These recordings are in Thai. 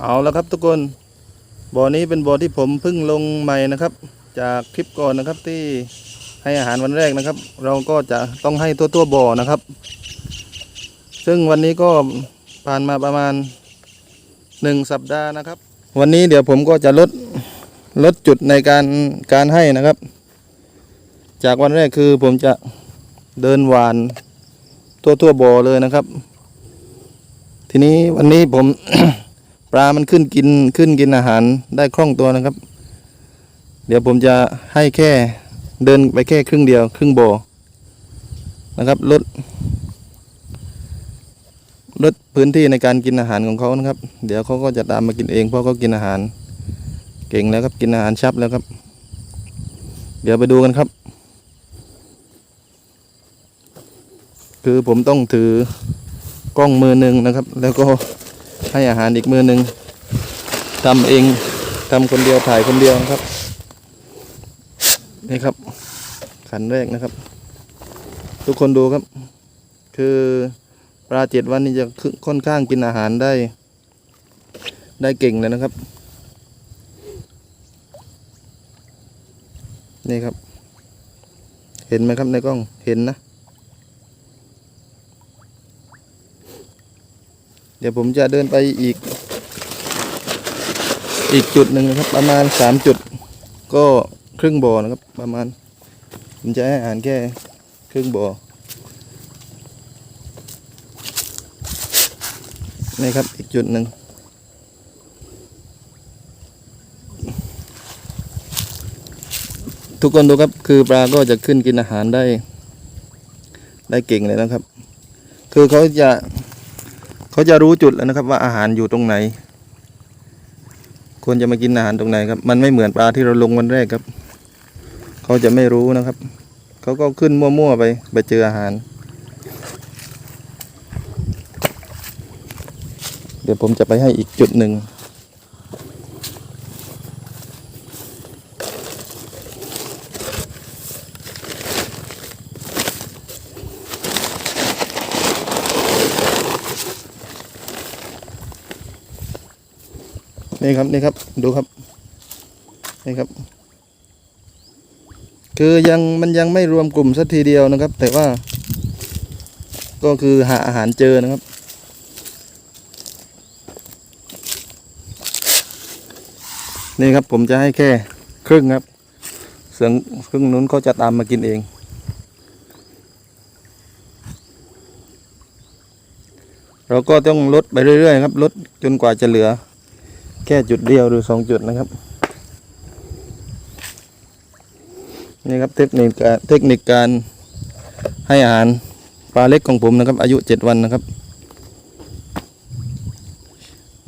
เอาแล้วครับทุกคนบ่อนี้เป็นบ่อที่ผมเพิ่งลงใหม่นะครับ จากคลิปก่อนนะครับที่ให้อาหารวันแรกนะครับ เราก็จะต้องให้ตัวตัวบ่อนะครับ ซึ่งวันนี้ก็ผ่านมาประมาณหนึ่งสัปดาห์นะครับ วันนี้เดี๋ยวผมก็จะลดลดจุดในการการให้นะครับ จากวันแรกคือผมจะเดินหวานตัวตัวบ่อเลยนะครับ ทีนี้วันนี้ผม ปลามันขึ้นกินขึ้นกินอาหารได้คล่องตัวนะครับ เดี๋ยวผมจะให้แค่เดินไปแค่ครึ่งเดียว ครึ่งบอนะครับลดลดพื้นที่ในการกินอาหารของเขานะครับ เดี๋ยวเขาก็จะตามมากินเองเพราะเขากินอาหาร เก่งแล้วครับกินอาหารชับแล้วครับ เดี๋ยวไปดูกันครับ คือผมต้องถือกล้องมือหนึ่งนะครับ แล้วก็ ให้อาหารอีกมือหนึ่งทำเองทำคนเดียวถ่ายคนเดียวครับ นี่ครับ ขันแรกนะครับ ทุกคนดูครับ คือปลาเจ็ดวันนี้จะค่อนข้างกินอาหารได้ ได้เก่งเลยนะครับ นี่ครับ เห็นไหมครับในกล้องเห็นนะ เดี๋ยวผมจะเดินไปอีก อีกจุดหนึ่งนะครับ ประมาณสามจุด ก็ครึ่งบ่อนะครับ ประมาณ ผมจะให้อาหารแค่ครึ่งบ่อนี่ครับอีกจุดหนึ่งทุกคนดูครับคือปลาก็จะขึ้นกินอาหารได้ ได้เก่งเลยนะครับ คือเขาจะ เขาจะรู้จุดแล้วนะครับ ว่าอาหารอยู่ตรงไหน ควรจะมากินอาหารตรงไหนครับ มันไม่เหมือนปลาที่เราลงวันแรกครับ เขาจะไม่รู้นะครับ เขาก็ขึ้นมั่วๆไป ไปเจออาหาร เดี๋ยวผมจะไปให้อีกจุดหนึ่ง นี่ครับนี่ครับ ดูครับนี่ครับ คือยังมันยังไม่รวมกลุ่มสักทีเดียวนะครับ แต่ว่า ก็คือหาอาหารเจอนะครับ นี่ครับผมจะให้แค่ครึ่งครับ เสียงครึ่งนู้นเขาจะตามมากินเองเราก็ต้องลดไปเรื่อยๆครับลดจนกว่าจะเหลือ แค่จุดเดียวหรือสองจุดนะครับ นี่ครับเทคนิคการเทคนิคการให้อาหารปลาเล็กของผมนะครับ อายุเจ็ดวันนะครับ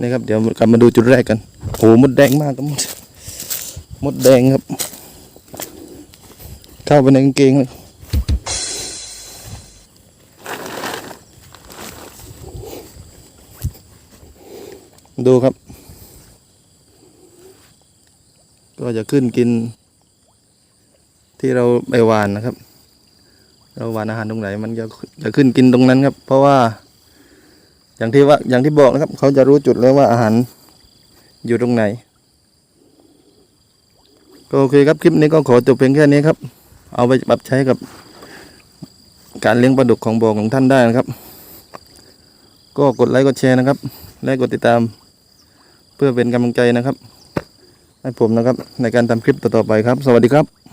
นี่ครับเดี๋ยวกลับมาดูจุดแรกกันโหมดแดงมากครับมดมดแดงครับ เข้าไปในกางเกงเลยดูครับ ก็จะขึ้นกิน ที่เราไปหวานนะครับ เราหวานอาหารตรงไหน มันจะจะขึ้นกินตรงนั้นครับ เพราะว่า อย่างที่ว่าอย่างที่บอกนะครับ เขาจะรู้จุดแล้วว่าอาหารอยู่ตรงไหนก็โอเคครับคลิปนี้ก็ขอจบเพียงแค่นี้ครับ เอาไปปรับใช้กับ การเลี้ยงปลาดุกของบ่อของท่านได้นะครับ ก็กดไลค์กดแชร์นะครับ และกดติดตาม เพื่อเป็นกำลังใจนะครับ ให้ผมนะครับในการทำคลิปต่อๆไปครับ สวัสดีครับ